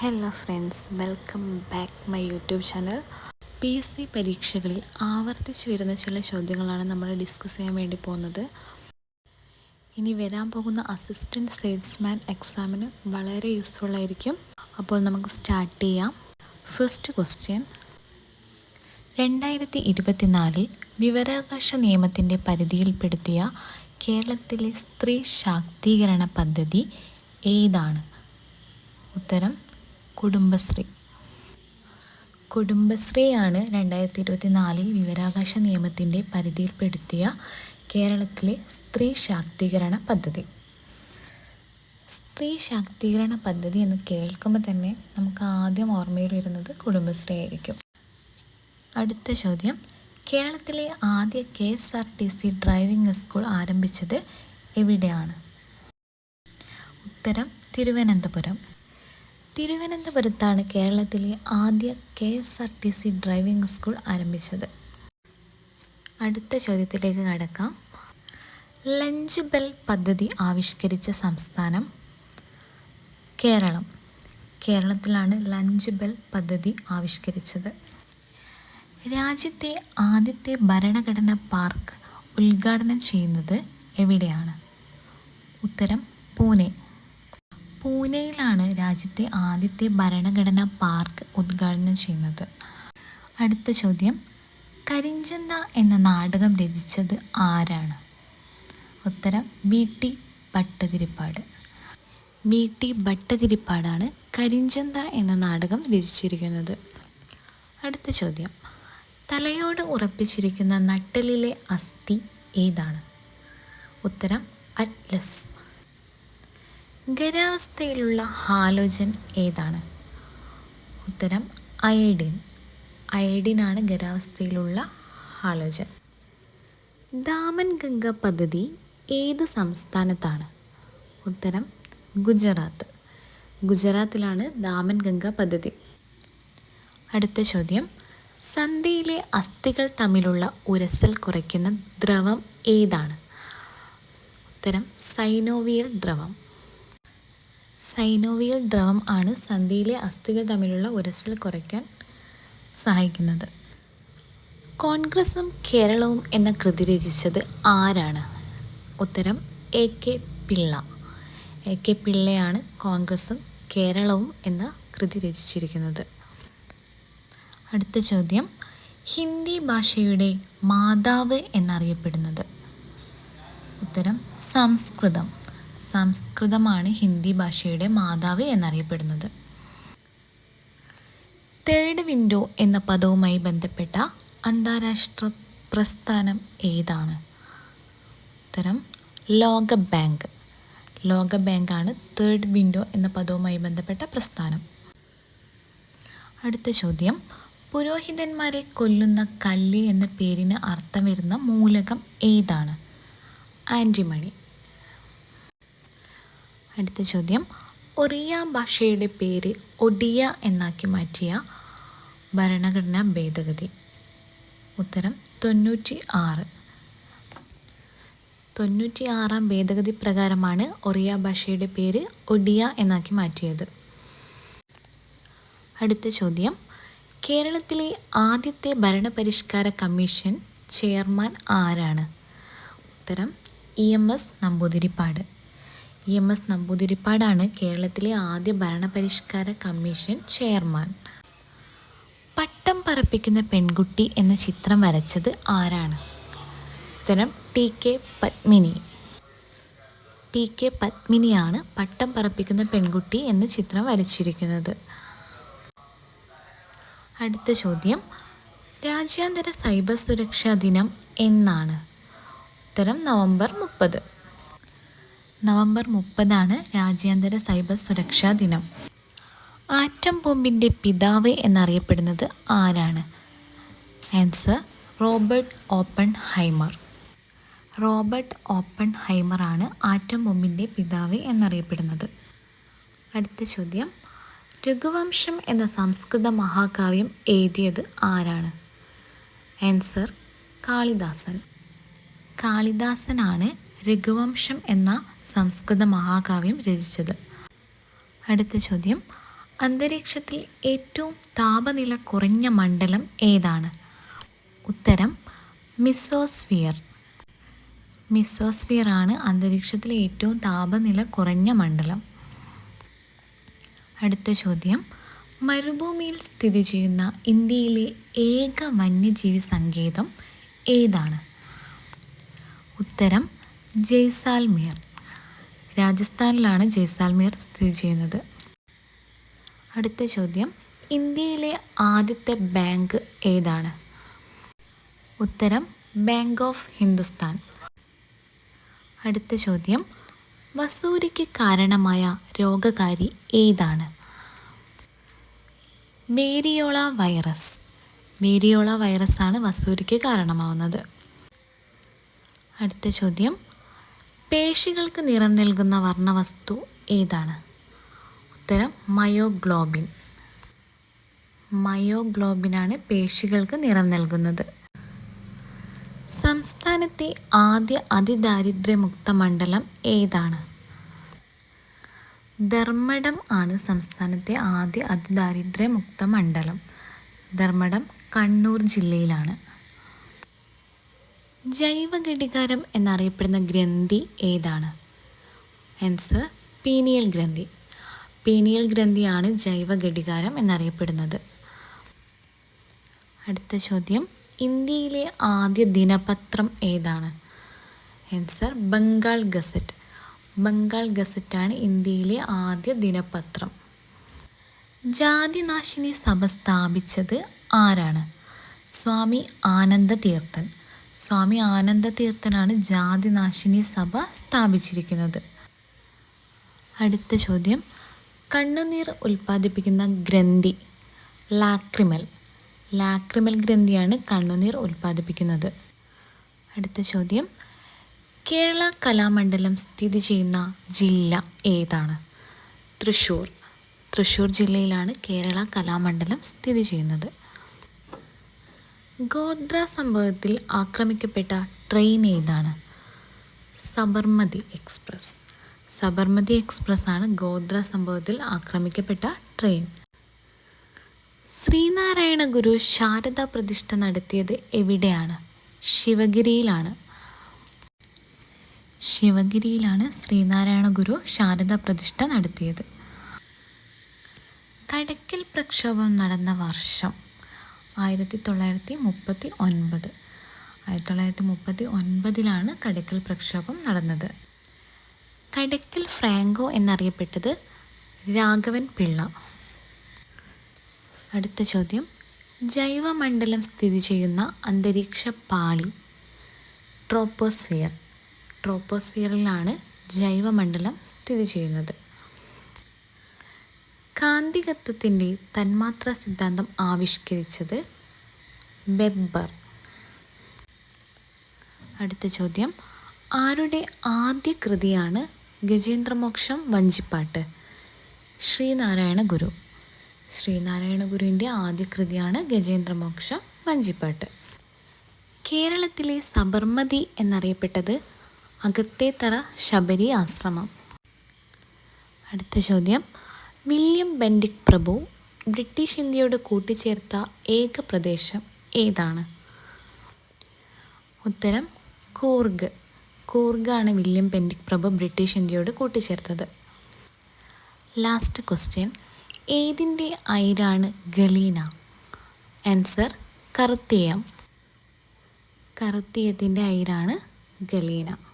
Hello friends welcome back my YouTube channel P S C പരീക്ഷകളിൽ ആവർത്തിച്ച് വരുന്ന ചില ചോദ്യങ്ങളാണ് നമ്മൾ ഡിസ്കസ് ചെയ്യാൻ വേണ്ടി പോകുന്നത്. ഇനി വരാൻ പോകുന്ന അസിസ്റ്റന്റ് സെയിൽസ്മാൻ എക്സാമിന് വളരെ യൂസ്ഫുൾ ആയിരിക്കും. അപ്പോൾ നമുക്ക് സ്റ്റാർട്ട് ചെയ്യാം. ഫസ്റ്റ് ക്വസ്റ്റ്യൻ രണ്ടായിരത്തി ഇരുപത്തിനാലിൽ വിവരാവകാശ നിയമത്തിന്റെ പരിധിയിൽപ്പെടുത്തിയ കേരളത്തിലെ സ്ത്രീ ശാക്തീകരണ പദ്ധതി ഏതാണ്? ഉത്തരം കുടുംബശ്രീ. കുടുംബശ്രീയാണ് രണ്ടായിരത്തി ഇരുപത്തി നാലിൽ വിവരാവകാശ നിയമത്തിന്റെ പരിധിയിൽപ്പെടുത്തിയ കേരളത്തിലെ സ്ത്രീ ശാക്തീകരണ പദ്ധതി. സ്ത്രീ ശാക്തീകരണ പദ്ധതി എന്ന് കേൾക്കുമ്പോൾ തന്നെ നമുക്ക് ആദ്യം ഓർമ്മയിൽ വരുന്നത് കുടുംബശ്രീ ആയിരിക്കും. അടുത്ത ചോദ്യം. കേരളത്തിലെ ആദ്യ K S R T C driving school ആരംഭിച്ചത് എവിടെയാണ്? ഉത്തരം തിരുവനന്തപുരം. തിരുവനന്തപുരത്താണ് കേരളത്തിലെ ആദ്യ K S R T C driving school ആരംഭിച്ചത്. അടുത്ത ചോദ്യത്തിലേക്ക് കടക്കാം. ലഞ്ച് ബെൽ പദ്ധതി ആവിഷ്കരിച്ച സംസ്ഥാനം കേരളം. കേരളത്തിലാണ് ലഞ്ച് ബെൽ പദ്ധതി ആവിഷ്കരിച്ചത്. രാജ്യത്തെ ആദ്യത്തെ ഭരണഘടനാ പാർക്ക് ഉദ്ഘാടനം ചെയ്യുന്നത് എവിടെയാണ്? ഉത്തരം പൂനെ. പൂനെയിലാണ് രാജ്യത്തെ ആദ്യത്തെ ഭരണഘടനാ പാർക്ക് ഉദ്ഘാടനം ചെയ്യുന്നത്. അടുത്ത ചോദ്യം കരിഞ്ചന്ത എന്ന നാടകം രചിച്ചത് ആരാണ്? ഉത്തരം V. T. Bhattathiripad. V. T. ഭട്ടതിരിപ്പാടാണ് Karinchantha എന്ന നാടകം രചിച്ചിരിക്കുന്നത്. അടുത്ത ചോദ്യം തലയോട് ഉറപ്പിച്ചിരിക്കുന്ന നട്ടലിലെ അസ്ഥി ഏതാണ്? ഉത്തരം അറ്റ്ലസ്. ഖരാവസ്ഥയിലുള്ള ഹാലോജൻ ഏതാണ്? ഉത്തരം അയഡിൻ. അയഡിനാണ് ഖരാവസ്ഥയിലുള്ള ഹാലോജൻ ദാമൻ ഗംഗ പദ്ധതി ഏത് സംസ്ഥാനത്താണ്? ഉത്തരം ഗുജറാത്ത്. ഗുജറാത്തിലാണ് ദാമൻ ഗംഗ പദ്ധതി. അടുത്ത ചോദ്യം സന്ധിയിലെ അസ്ഥികൾ തമ്മിലുള്ള ഉരസൽ കുറയ്ക്കുന്ന ദ്രവം ഏതാണ്? ഉത്തരം സൈനോവിയൽ ദ്രവം. സൈനോവിയൽ ദ്രവം ആണ് സന്ധിയിലെ അസ്ഥികൾ തമ്മിലുള്ള ഉരസൽ കുറയ്ക്കാൻ സഹായിക്കുന്നത്. കോൺഗ്രസും കേരളവും എന്ന കൃതി രചിച്ചത് ആരാണ്? ഉത്തരം A K Pillai. A K പിള്ളയാണ് കോൺഗ്രസും കേരളവും എന്ന കൃതി രചിച്ചിരിക്കുന്നത്. അടുത്ത ചോദ്യം ഹിന്ദി ഭാഷയുടെ മാതാവ് എന്നറിയപ്പെടുന്നത്. ഉത്തരം സംസ്കൃതം. സംസ്കൃതമാണ് ഹിന്ദി ഭാഷയുടെ മാതാവ് എന്നറിയപ്പെടുന്നത്. തേർഡ് വിൻഡോ എന്ന പദവുമായി ബന്ധപ്പെട്ട അന്താരാഷ്ട്ര പ്രസ്ഥാനം ഏതാണ്? ഉത്തരം ലോക ബാങ്ക്. ലോക ബാങ്കാണ് തേർഡ് വിൻഡോ എന്ന പദവുമായി ബന്ധപ്പെട്ട പ്രസ്ഥാനം. അടുത്ത ചോദ്യം പുരോഹിതന്മാരെ കൊല്ലുന്ന കല്ല് എന്ന പേരിന് അർത്ഥം വരുന്ന മൂലകം ഏതാണ്? ആന്റിമണി. അടുത്ത ചോദ്യം. ഒറിയ ഭാഷയുടെ പേര് ഒഡിയ എന്നാക്കി മാറ്റിയ ഭരണഘടനാ ഭേദഗതി. ഉത്തരം തൊണ്ണൂറ്റി ആറ് തൊണ്ണൂറ്റി ആറാം ഭേദഗതി പ്രകാരമാണ് ഒറിയ ഭാഷയുടെ പേര് ഒഡിയ എന്നാക്കി മാറ്റിയത്. അടുത്ത ചോദ്യം. കേരളത്തിലെ ആദ്യത്തെ ഭരണപരിഷ്കാര കമ്മീഷൻ ചെയർമാൻ ആരാണ്? ഉത്തരം E M S Namboodiripad. M S നമ്പൂതിരിപ്പാടാണ് കേരളത്തിലെ ആദ്യ ഭരണപരിഷ്കാര കമ്മീഷൻ ചെയർമാൻ. പട്ടം പറപ്പിക്കുന്ന പെൺകുട്ടി എന്ന ചിത്രം വരച്ചത് ആരാണ്? ഉത്തരം T K Padmini. T K പത്മിനിയാണ് പട്ടം പറപ്പിക്കുന്ന പെൺകുട്ടി എന്ന ചിത്രം വരച്ചിരിക്കുന്നത്. അടുത്ത ചോദ്യം രാജ്യാന്തര സൈബർ സുരക്ഷാ ദിനം എന്നാണ്. ഉത്തരം നവംബർ മുപ്പത്. നവംബർ മുപ്പതാണ് രാജ്യാന്തര സൈബർ സുരക്ഷാ ദിനം. ആറ്റം ബോംബിന്റെ പിതാവ് എന്നറിയപ്പെടുന്നത് ആരാണ്? Answer Robert Oppenheimer Robert open ഹൈമറാണ് ആറ്റം ബോംബിന്റെ പിതാവ് എന്നറിയപ്പെടുന്നത്. അടുത്ത ചോദ്യം രഘുവംശം എന്ന സംസ്കൃത മഹാകാവ്യം എഴുതിയത് ആരാണ്? ആൻസർ കാളിദാസൻ. കാളിദാസനാണ് രഘുവംശം എന്ന സംസ്കൃത മഹാകാവ്യം രചിച്ചത്. അടുത്ത ചോദ്യം. അന്തരീക്ഷത്തിൽ ഏറ്റവും താപനില കുറഞ്ഞ മണ്ഡലം ഏതാണ്? ഉത്തരം മിസോസ്ഫിയർ. മിസോസ്ഫിയർ ആണ് അന്തരീക്ഷത്തിലെ ഏറ്റവും താപനില കുറഞ്ഞ മണ്ഡലം. അടുത്ത ചോദ്യം. മരുഭൂമിയിൽ സ്ഥിതി ചെയ്യുന്ന ഇന്ത്യയിലെ ഏക വന്യജീവി സങ്കേതം ഏതാണ്? ഉത്തരം ജയ്സാൽമീർ. രാജസ്ഥാനിലാണ് ജയ്സാൽമീർ സ്ഥിതി ചെയ്യുന്നത്. അടുത്ത ചോദ്യം ഇന്ത്യയിലെ ആദ്യത്തെ ബാങ്ക് ഏതാണ്? ഉത്തരം ബാങ്ക് ഓഫ് ഹിന്ദുസ്ഥാൻ. അടുത്ത ചോദ്യം വസൂരിക്ക് കാരണമായ രോഗകാരി ഏതാണ്? Variola virus. വേരിയോള വൈറസാണ് വസൂരിക്ക് കാരണമാവുന്നത്. അടുത്ത ചോദ്യം പേശികൾക്ക് നിറം നൽകുന്ന വർണവസ്തു ഏതാണ്? ഉത്തരം മയോഗ്ലോബിൻ. മയോഗ്ലോബിനാണ് പേശികൾക്ക് നിറം നൽകുന്നത്. സംസ്ഥാനത്തെ ആദ്യ അതിദാരിദ്ര്യമുക്ത മണ്ഡലം ഏതാണ്? ധർമ്മടം ആണ് സംസ്ഥാനത്തെ ആദ്യ അതിദാരിദ്ര്യമുക്ത മണ്ഡലം. ധർമ്മടം കണ്ണൂർ ജില്ലയിലാണ്. ജൈവ ഘടികാരം എന്നറിയപ്പെടുന്ന ഗ്രന്ഥി ഏതാണ്? ആൻസർ പീനിയൽ ഗ്രന്ഥി. പീനിയൽ ഗ്രന്ഥിയാണ് ജൈവ ഘടികാരം എന്നറിയപ്പെടുന്നത്. അടുത്ത ചോദ്യം ഇന്ത്യയിലെ ആദ്യ ദിനപത്രം ഏതാണ്? Answer Bengal Gazette. ബംഗാൾ ഗസറ്റാണ് ഇന്ത്യയിലെ ആദ്യ ദിനപത്രം. ജാതിനാശിനി സഭ സ്ഥാപിച്ചത് ആരാണ്? സ്വാമി ആനന്ദ തീർത്ഥൻ സ്വാമി ആനന്ദതീർത്ഥനാണ് ജാതിനാശിനി സഭ സ്ഥാപിച്ചിരിക്കുന്നത്. അടുത്ത ചോദ്യം. കണ്ണുനീർ ഉൽപ്പാദിപ്പിക്കുന്ന ഗ്രന്ഥി ലാക്രിമൽ. ലാക്രിമൽ ഗ്രന്ഥിയാണ് കണ്ണുനീർ ഉൽപ്പാദിപ്പിക്കുന്നത്. അടുത്ത ചോദ്യം. കേരള കലാമണ്ഡലം സ്ഥിതി ചെയ്യുന്ന ജില്ല ഏതാണ്? തൃശ്ശൂർ തൃശ്ശൂർ ജില്ലയിലാണ് കേരള കലാമണ്ഡലം സ്ഥിതി ചെയ്യുന്നത്. ഗോദ്ര സംഭവത്തിൽ ആക്രമിക്കപ്പെട്ട ട്രെയിൻ ഏതാണ്? സബർമതി എക്സ്പ്രസ്. സബർമതി എക്സ്പ്രസ് ആണ് ഗോത്ര സംഭവത്തിൽ ആക്രമിക്കപ്പെട്ട ട്രെയിൻ. ശ്രീനാരായണ ഗുരു ശാരദ പ്രതിഷ്ഠ നടത്തിയത് എവിടെയാണ്? ശിവഗിരിയിലാണ്. ശിവഗിരിയിലാണ് ശ്രീനാരായണ ഗുരു ശാരദ പ്രതിഷ്ഠ നടത്തിയത്. കടക്കൽ പ്രക്ഷോഭം നടന്ന വർഷം ആയിരത്തി തൊള്ളായിരത്തി മുപ്പത്തി ഒൻപത് ആയിരത്തി തൊള്ളായിരത്തി മുപ്പത്തി ഒൻപതിലാണ് കടക്കൽ പ്രക്ഷോഭം നടന്നത്. കടക്കൽ ഫ്രാങ്കോ എന്നറിയപ്പെട്ടത് രാഘവൻ പിള്ള. അടുത്ത ചോദ്യം. ജൈവമണ്ഡലം സ്ഥിതി ചെയ്യുന്ന അന്തരീക്ഷ പാളി ട്രോപ്പോസ്ഫിയർ. ട്രോപ്പോസ്ഫിയറിലാണ് ജൈവമണ്ഡലം സ്ഥിതി ചെയ്യുന്നത്. കാന്തികത്വത്തിന്റെ തന്മാത്രാ സിദ്ധാന്തം ആവിഷ്കരിച്ചത് വെബ്ബർ. അടുത്ത ചോദ്യം. ആരുടെ ആദ്യ കൃതിയാണ് ഗജേന്ദ്രമോക്ഷം വഞ്ചിപ്പാട്ട്? ശ്രീനാരായണ ഗുരു. ശ്രീനാരായണ ഗുരുവിന്റെ ആദ്യ കൃതിയാണ് ഗജേന്ദ്രമോക്ഷം വഞ്ചിപ്പാട്ട്. കേരളത്തിലെ സബർമതി എന്നറിയപ്പെട്ടത് അകത്തേത്തറ ശബരി ആശ്രമം. അടുത്ത ചോദ്യം. വില്യം ബെൻഡിക് പ്രഭു ബ്രിട്ടീഷ് ഇന്ത്യയോട് കൂട്ടിച്ചേർത്ത ഏക പ്രദേശം ഏതാണ്? ഉത്തരം കൂർഗ്. കൂർഗാണ് വില്യം ബെൻഡിക് പ്രഭു ബ്രിട്ടീഷ് ഇന്ത്യയോട് കൂട്ടിച്ചേർത്തത്. ലാസ്റ്റ് ക്വസ്റ്റ്യൻ ഏതിന്റെ ഐരാണ് ഗലീന? ആൻസർ കറുത്തിയം. കറുത്തിയത്തിന്റെ ഐരാണ് ഗലീന.